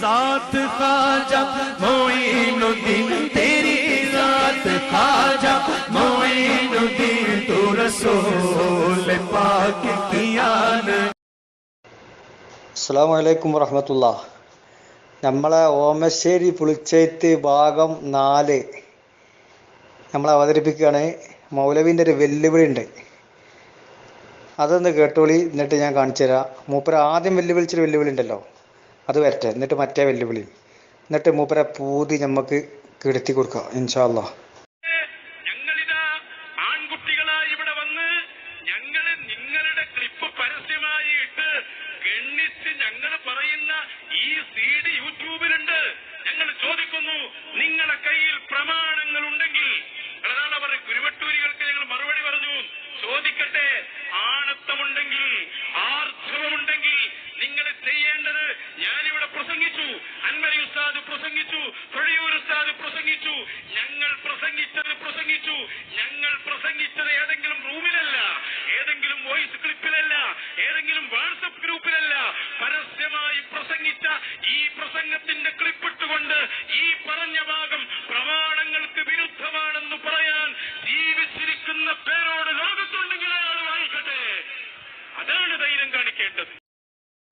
ذات خواجہ معین الدین تیری ذات خواجہ معین الدین تو رسول پاک کیان അസ്സാം വലൈക്കും വറഹമത്തുള്ള നമ്മളെ ഓമശ്ശേരി പുളിച്ചേത്ത് ഭാഗം നാല് നമ്മൾ അവതരിപ്പിക്കുകയാണ്. മൗലവിന്റെ ഒരു വെല്ലുവിളി ഉണ്ട്. അതൊന്ന് കേട്ടോളി എന്നിട്ട് ഞാൻ കാണിച്ചു തരാം മൂപ്പർ ആദ്യം വെല്ലുവിളിച്ചൊരു വെല്ലുവിളി ഉണ്ടല്ലോ. അത് വരട്ടെ. എന്നിട്ട് മറ്റേ വെല്ലുവിളി. എന്നിട്ട് മൂപ്പരെ പൂതി നമുക്ക് കെടുത്തി കൊടുക്കാം ഇൻഷാല്ല ഞങ്ങളിതാ ആൺകുട്ടികളായി ഇവിടെ വന്ന് നിങ്ങളുടെ ക്ലിപ്പ് പറയുന്ന ഈ യൂട്യൂബിലുണ്ട്. ഞങ്ങൾ ചോദിക്കുന്നു നിങ്ങളുടെ കയ്യിൽ പ്രമാണങ്ങൾ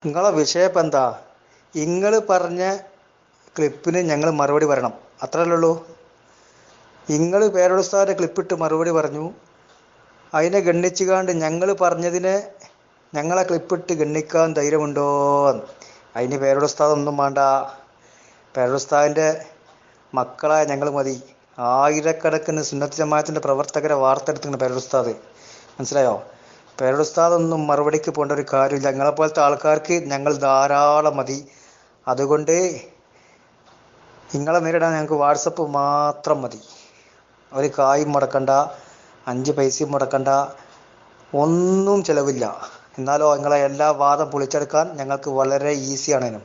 നിങ്ങളെ വിഷയം എന്താ? നിങ്ങൾ പറഞ്ഞ ക്ലിപ്പിന് ഞങ്ങൾ മറുപടി പറയണം. അത്രയല്ലേ ഉള്ളൂ. നിങ്ങൾ പേരോടുസ്ഥാന്റെ ക്ലിപ്പിട്ട് മറുപടി പറഞ്ഞു. അതിനെ ഗണ്ണിച്ചുകാണ്ട് ഞങ്ങൾ പറഞ്ഞതിനെ ഞങ്ങളെ ക്ലിപ്പിട്ട് ഗണ്ണിക്കാൻ ധൈര്യമുണ്ടോ അതിന് പേരോടുസ്ഥാദ് ഒന്നും വേണ്ട. പേരോടുസ്ഥാദിന്റെ മക്കളായ ഞങ്ങൾ മതി. ആയിരക്കണക്കിന് സുന്നത്ത് ജമാഅത്തിന്റെ പ്രവർത്തകരെ വാർത്തെടുത്തിട്ടുണ്ട് പേരോടുസ്ഥാദ്. മനസ്സിലായോ? പേരോടുസ്ഥാദൊന്നും മറുപടിക്ക് പോകേണ്ട ഒരു കാര്യമില്ല. ഞങ്ങളെപ്പോലത്തെ ആൾക്കാർക്ക് ഞങ്ങൾ ധാരാളം മതി. അതുകൊണ്ട് നിങ്ങളെ നേരിടാൻ ഞങ്ങൾക്ക് വാട്സപ്പ് മാത്രം മതി. ഒരു കായും മുടക്കണ്ട അഞ്ച് പൈസയും മുടക്കണ്ട ഒന്നും ചിലവില്ല. എന്നാലോ നിങ്ങളെ എല്ലാ വാദം പൊളിച്ചെടുക്കാൻ ഞങ്ങൾക്ക് വളരെ ഈസിയാണേനും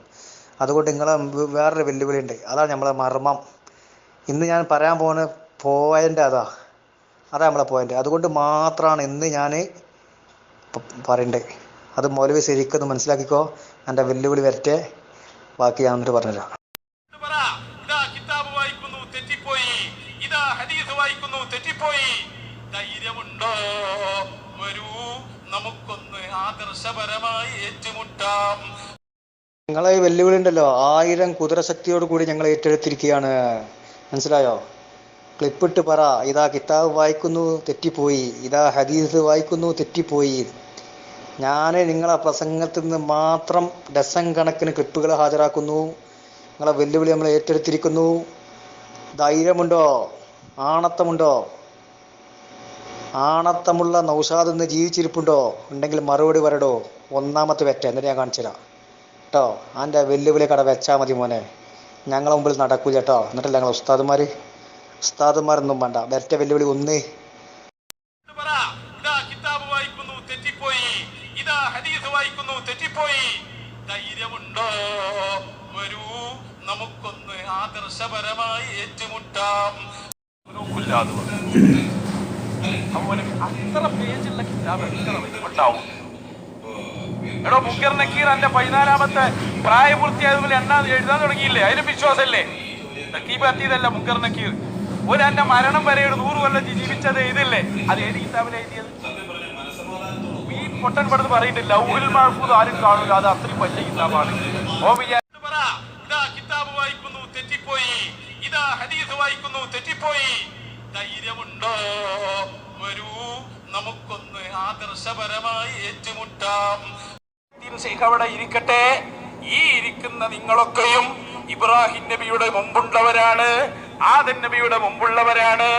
അതുകൊണ്ട് നിങ്ങളെ വേറെ വേറൊരു വെല്ലുവിളി ഉണ്ട് അതാണ് നമ്മളെ മർമ്മം. ഇന്ന് ഞാൻ പറയാൻ പോകുന്ന പോയിന്റ് അതാ. അതാ നമ്മളെ പോയിന്റ് അതുകൊണ്ട് മാത്രമാണ് ഇന്ന് ഞാൻ പറയണ്ടേ? അത് മൗലവി ശരിക്കൊന്ന് മനസ്സിലാക്കിക്കോ. എന്റെ വെല്ലുവിളി വരട്ടെ. ബാക്കി ഞാൻ എന്നിട്ട് പറഞ്ഞുതരാം. ധൈര്യമുണ്ടോ? വരൂ. നമുക്കൊന്ന് ആദർശപരമായി ഏറ്റുമുട്ടാം. നിങ്ങളെ വെല്ലുവിളി ഉണ്ടല്ലോ. ആയിരം കുതിരശക്തിയോട് കൂടി ഞങ്ങൾ ഏറ്റെടുത്തിരിക്കുകയാണ്. മനസ്സിലായോ? ക്ലിപ്പിട്ട് പറ ഇതാ കിതാബ് വായിക്കുന്നു തെറ്റിപ്പോയി. ഇതാ ഹദീസ് വായിക്കുന്നു തെറ്റിപ്പോയി. ഞാൻ നിങ്ങളെ പ്രസംഗത്തിൽ നിന്ന് മാത്രം ഡസൻ കണക്കിന് ക്ലിപ്പുകൾ ഹാജരാക്കുന്നു. നിങ്ങളെ വെല്ലുവിളി നമ്മൾ ഏറ്റെടുത്തിരിക്കുന്നു. ധൈര്യമുണ്ടോ? ആണത്തമുണ്ടോ? ആണത്തമുള്ള നൗഷാദ് നിന്ന് ജീവിച്ചിരിപ്പുണ്ടോ? ഉണ്ടെങ്കിൽ മറുപടി വരടോ ഒന്നാമത്തെ വെറ്റ എന്നിട്ട് ഞാൻ കാണിച്ചു തരാം. കേട്ടോ എന്റെ വെല്ലുവിളി കട വെച്ചാൽ മതി മോനെ. ഞങ്ങളെ മുമ്പിൽ നടക്കൂല കേട്ടോ എന്നിട്ടല്ല ഞങ്ങൾ ഉസ്താദുമാർ ഉസ്താദുമാരൊന്നും വേണ്ട. വരറ്റ വെല്ലുവിളി ഒന്ന്. കിതാബ് വായിക്കുന്നു വായിക്കുന്നു ധൈര്യമുണ്ടോ? നമുക്കൊന്ന് ഏറ്റുമുട്ടാം. കിതാബ് എടോ പതിനാലാമത്തെ പ്രായപൂർത്തിയായതുപോലെ എണ്ണാതെ എഴുതാൻ തുടങ്ങിയില്ലേ? അതിന് വിശ്വാസമല്ലേ? നക്കീബ് എത്തിയതല്ല മുക്കർ നക്കീർ. ഒരു എന്റെ മരണം വരെ ഒരു നൂറ് കൊല്ലം ജീവിച്ചത് ഇതില്ലേ? അത് ഏത് കിതാബിൽ എഴുതിയത്? ഈ പൊട്ടൻ പടത്ത് പറയിട്ടില്ല ഊഹിൽ മഹഫൂദ് ആരും കാണൂല അത് അത്രയും വലിയ കിതാബാണ്. ഓ പറ ഇതാ കിതാബ് വായിക്കുന്നു തെറ്റിപ്പോയി. ഇതാ ഹദീസ് വായിക്കുന്നു തെറ്റിപ്പോയി. ധൈര്യമുണ്ടോ? വരൂ നമുക്കൊന്ന് ആദർശപരമായി ഏറ്റുമുട്ടാം. അവിടെ ഇരിക്കട്ടെ. ഈ ഇരിക്കുന്ന നിങ്ങളൊക്കെയും ഇബ്രാഹിം നബിയുടെ മുമ്പുള്ളവരാണ്. ആദൻ നബിയുടെ മുമ്പുള്ളവരാണ്.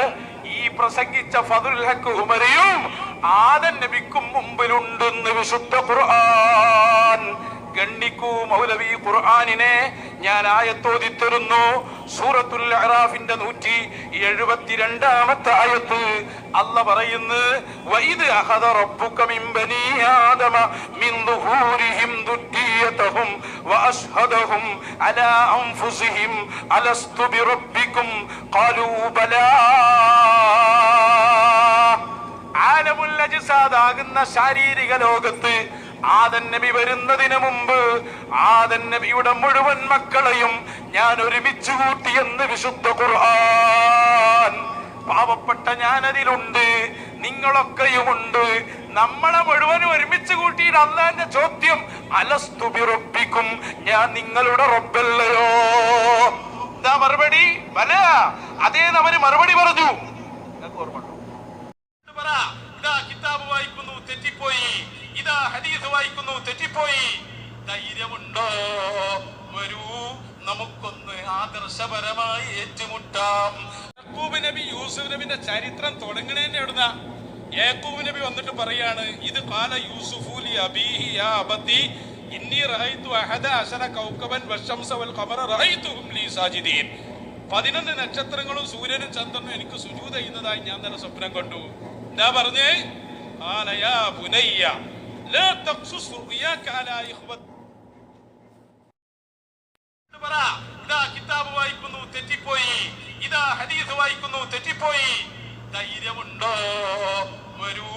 ഈ പ്രസംഗിച്ച ഫതുൽ ഹക്ക് ഉമരയും ആദൻ നബിക്കും മുമ്പിലുണ്ടെന്ന് വിശുദ്ധ ഖുർആൻ. ഗണ്ണിക്കൂ മൗലവി ഖുർആാനിനെ ഞാൻ ആയത്തോതി തരുന്നു. സൂറത്തുൽ അറാഫിന്റെ നൂറ്റി എഴുപത്തിരണ്ടാമത്തെ ആയത്ത് അല്ല പറയുന്നു വൈദ് അഹദ റബ്ബുക മിൻ ബനി ആദമ മിൻ ദുഹൂരിഹിം ദുർരിയതഹും വഅശ്ഹദഹും അലാ അൻഫുസിഹിം അലസ്തു ബിറബ്ബിക്കും ഖാലൂ قالوا ആലമുൽ അജ്സാദാകുന്ന ശാരീരിക ലോകത്ത് ആദൻ നബി വരുന്നതിന് മുമ്പ് ആദൻ നബിയുടെ മുഴുവൻ മക്കളെയും ഞാൻ ഒരുമിച്ച് കൂട്ടിയെന്ന് വിശുദ്ധ ഖുർആൻ. പാവപ്പെട്ട ഞാനതിലുണ്ട് നിങ്ങളൊക്കെയുമുണ്ട് നമ്മളെ മുഴുവനും ഒരുമിച്ച് കൂട്ടിയിട്ട് അള്ളാന്റെ ചോദ്യം അലസ്തുപിറപ്പിക്കും ഞാൻ നിങ്ങളുടെ റബ്ബല്ലയോ? എന്താ മറുപടി? വല അതേ അവർ മറുപടി പറഞ്ഞു. പറ. ഇതാ കിതാബ് വായിക്കുന്നു തെറ്റിപ്പോയി. ഇതാ ഹദീസ് വായിക്കുന്നു തെറ്റിപ്പോയി. ധൈര്യമുണ്ടോ? വരൂ. നമുക്കൊന്ന് ആദർശപരമായി ഏറ്റുമുട്ടാം. യാക്കൂബ് നബി യൂസുഫ് നബിന്റെ ചരിത്രം തുടങ്ങണേന്നെ എവിടുന്ന? യാക്കൂബ് നബി വന്നിട്ട് പറയാണ് ഇത് കാല യൂസുഫൂലി അബീഹി അബത്തി പതിനൊന്ന് നക്ഷത്രങ്ങളും സൂര്യനും ചന്ദ്രനും എനിക്ക് സുജൂത ചെയ്യുന്നതായി ഞാൻ തന്നെ സ്വപ്നം കണ്ടു. എന്താ പറഞ്ഞേ? ആലയാ പുനയ്യ ലാ കിതാബ് ഹദീസ് വായിക്കുന്നു തെറ്റിപ്പോയി. ധൈര്യമുണ്ടോ? വരൂ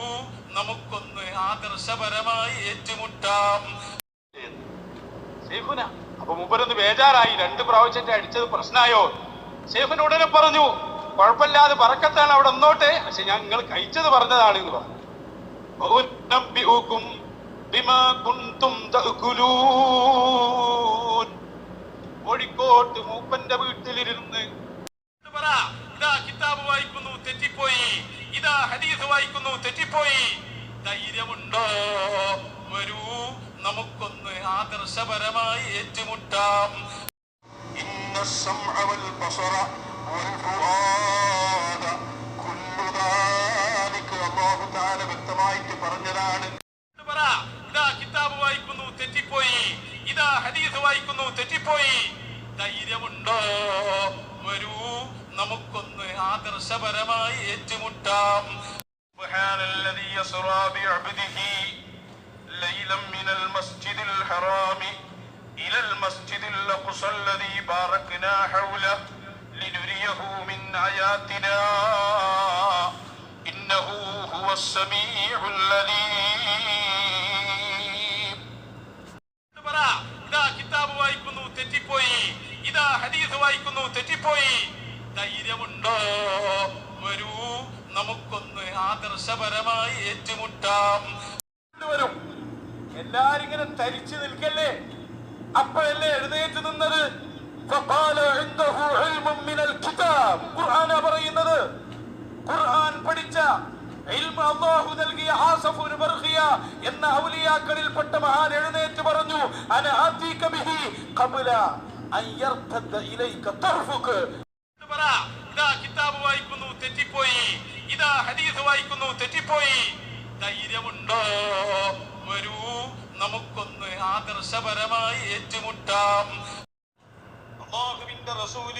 നമുക്കൊന്ന് ആദർശപരമായി ഏറ്റുമുട്ടാം. സേഫുന? അപ്പൊ മുമ്പരൊന്ന് ബേജാറായി. രണ്ട് പ്രാവശ്യം അടിച്ചത് പ്രശ്നമായോ സേഫിന് ഉടനെ പറഞ്ഞു കുഴപ്പമില്ലാതെ പറക്കത്താണ് അവിടെ ഒന്നോട്ടെ പക്ഷെ ഞാൻ നിങ്ങൾ കഴിച്ചത് പറഞ്ഞതാണ് എന്ന് പറഞ്ഞു. കോഴിക്കോട്ട് മൂപ്പന്റെ വീട്ടിലിരുന്ന് പറ ഇതാ കിതാബ് വായിക്കുന്നു തെറ്റിപ്പോയി. ഇതാ ഹദീസ് വായിക്കുന്നു തെറ്റിപ്പോയി. ധൈര്യമുണ്ടോ? വരൂ. നമുക്കൊന്ന് ആദർശപരമായി ഏറ്റുമുട്ടാം. ഇന്ന ബസറ ദാലിക അല്ലാഹു തആല പറഞ്ഞതാണ്. കിതാബ് തെറ്റിപ്പോയി. തെറ്റിപ്പോയി. ധൈര്യമുണ്ടോ? ആദർശപരമായി ഏറ്റുമുട്ടാം. ليلا من المسجد الحرام إلى المسجد الأقصى الذي باركنا حوله لنريه من آياتنا إنه هو السميع العليم ഇത് പറ ഇതാ കിതാബ് വായിക്കുന്നു തെറ്റിപ്പോയി ഇതാ ഹദീസ് വായിക്കുന്നു തെറ്റിപ്പോയി ധൈര്യമുണ്ടോ വരൂ നമുക്കൊന്ന് ആദർശപരമായി ഏറ്റുമുട്ടാം അപ്പോഴല്ലേ എഴുന്നേറ്റ് നിന്നത്? ഖുർആന പറയുന്നത്? ഖുർആൻ പഠിച്ച നൽകിയ എന്ന ഔലിയാക്കളിൽപ്പെട്ട മഹാൻ എഴുന്നേറ്റ് പറഞ്ഞു കിതാബ് വായിക്കുന്നു തെറ്റിപ്പോയി. ഇതാ ഹദീസ് വായിക്കുന്നു തെറ്റിപ്പോയി. ധൈര്യമുണ്ടോ? വരൂ. നമുക്കൊന്ന് ആദർശപരമായി ഏറ്റുമുട്ടാം. അള്ളാഹുവിന്റെ റസൂൽ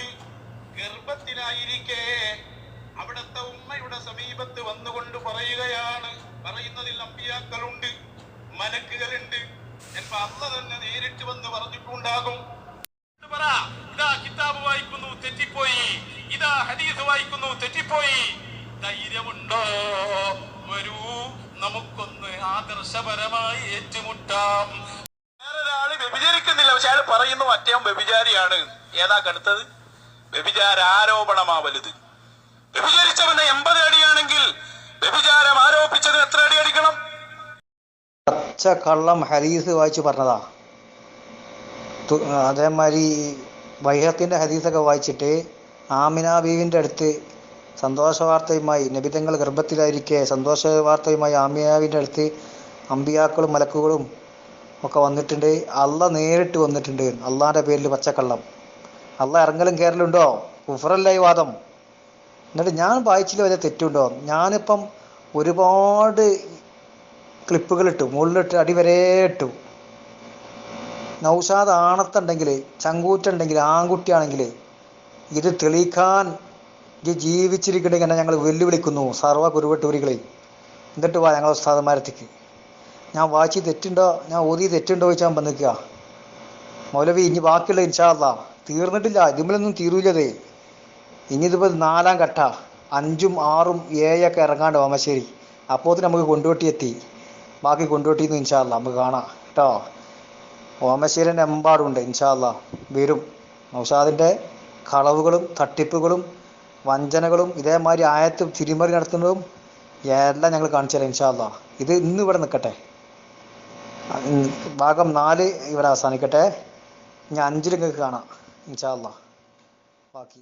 ഗർഭത്തിലായിരിക്കെ അവിടുത്തെ ഉമ്മയുടെ സമീപത്ത് വന്നുകൊണ്ട് പറയുകയാണ്. പറയുന്നതിൽ അമ്പിയാക്കളുണ്ട് മലക്കുകളുണ്ട്. ചിലപ്പോ അല്ല തന്നെ നേരിട്ട് വന്ന് പറഞ്ഞിട്ടുണ്ടാകും. പറ ഇതാ കിതാബ് വായിക്കുന്നു തെറ്റിപ്പോയി. ഇതാ ഹദീസ് വായിക്കുന്നു തെറ്റിപ്പോയി. ധൈര്യമുണ്ടോ? വരൂ. നമുക്കൊന്ന് ആദർശപരമായി ഏറ്റുമുട്ടാം. വേറൊരാൾ വ്യഭിചരിക്കുന്നില്ല. പക്ഷെ അയാൾ പറയുന്നു മറ്റേ വ്യഭിചാരിയാണ്. ഏതാ കടുത്തത്? വ്യഭിചാര ആരോപണമാ വലുത് വ്യഭിചരിച്ചവന് എൺപത് അടിയാണെങ്കിൽ വ്യഭിചാരം ആരോപിച്ചത് എത്ര അടി അടിക്കണം? പച്ച കള്ളം ഹരീസ് വായിച്ചു പറഞ്ഞതാ. അതേമാതിരി വൈഹത്തിന്റെ ഹരീസൊക്കെ വായിച്ചിട്ട് ആമിന ബീവിന്റെ അടുത്ത് സന്തോഷ വാർത്തയുമായി നബിതങ്ങൾ ഗർഭത്തിലായിരിക്കെ സന്തോഷ വാർത്തയുമായി ആമിയാവിന്റെ അടുത്ത് അമ്പിയാക്കളും മലക്കുകളും ഒക്കെ വന്നിട്ടുണ്ട്. അല്ല നേരിട്ട് വന്നിട്ടുണ്ട്. അള്ളാന്റെ പേരിൽ പച്ചക്കള്ളം. അള്ള ഇറങ്ങലും കയറലുണ്ടോ കുഫറല്ല ഈ വാദം. എന്നിട്ട് ഞാൻ വായിച്ചില്ല വല്ല തെറ്റുണ്ടോ? ഞാനിപ്പം ഒരുപാട് ക്ലിപ്പുകൾ ഇട്ടു മുകളിലിട്ട് അടിവരെ ഇട്ടു നൗഷാദ് ആണത്തുണ്ടെങ്കിൽ ചങ്കൂറ്റുണ്ടെങ്കിൽ ആൺകുട്ടിയാണെങ്കിൽ ഇത് തെളിയിക്കാൻ ജീവിച്ചിരിക്കണമെങ്കിൽ ഞങ്ങൾ വെല്ലുവിളിക്കുന്നു സർവ കുരുവട്ടൂരികളെ എന്നിട്ട് വാ ഞങ്ങൾ ഉസ്താദന്മാരത്തേക്ക് ഞാൻ വായിച്ച് തെറ്റുണ്ടോ? ഞാൻ ഓതി തെറ്റുണ്ടോ ചോദിച്ചാൽ വന്നിക്കുക മൗലവി ഇനി ബാക്കിയുള്ള ഇൻഷാല്ല തീർന്നിട്ടില്ല. ഇതിമലൊന്നും തീരൂലതേ ഇനി ഇതിപ്പോൾ നാലാം ഘട്ട. അഞ്ചും ആറും ഏഴൊക്കെ ഇറങ്ങാണ്ട് ഓമശ്ശേരി അപ്പോൾ നമുക്ക് കൊണ്ടുവെട്ടി എത്തി. ബാക്കി കൊണ്ടുപോട്ടിന്ന് ഇൻഷാല്ല നമുക്ക് കാണാം. കേട്ടോ? ഓമശ്ശേരന്റെ എമ്പാടുണ്ട് ഇൻഷാല്ല വരും. നൗഷാദിന്റെ കളവുകളും തട്ടിപ്പുകളും വഞ്ചനകളും ഇതേമാതിരി ആയത്തും തിരിമറി നടത്തുന്നതും എല്ലാം ഞങ്ങൾ കാണിച്ചു തരാം ഇൻഷാല്ല ഇത് ഇന്ന് ഇവിടെ നിൽക്കട്ടെ. ഭാഗം നാല് ഇവിടെ അവസാനിക്കട്ടെ. ഇനി അഞ്ചിൽ നിങ്ങൾക്ക് കാണാം ഇൻഷാല്ല ബാക്കി.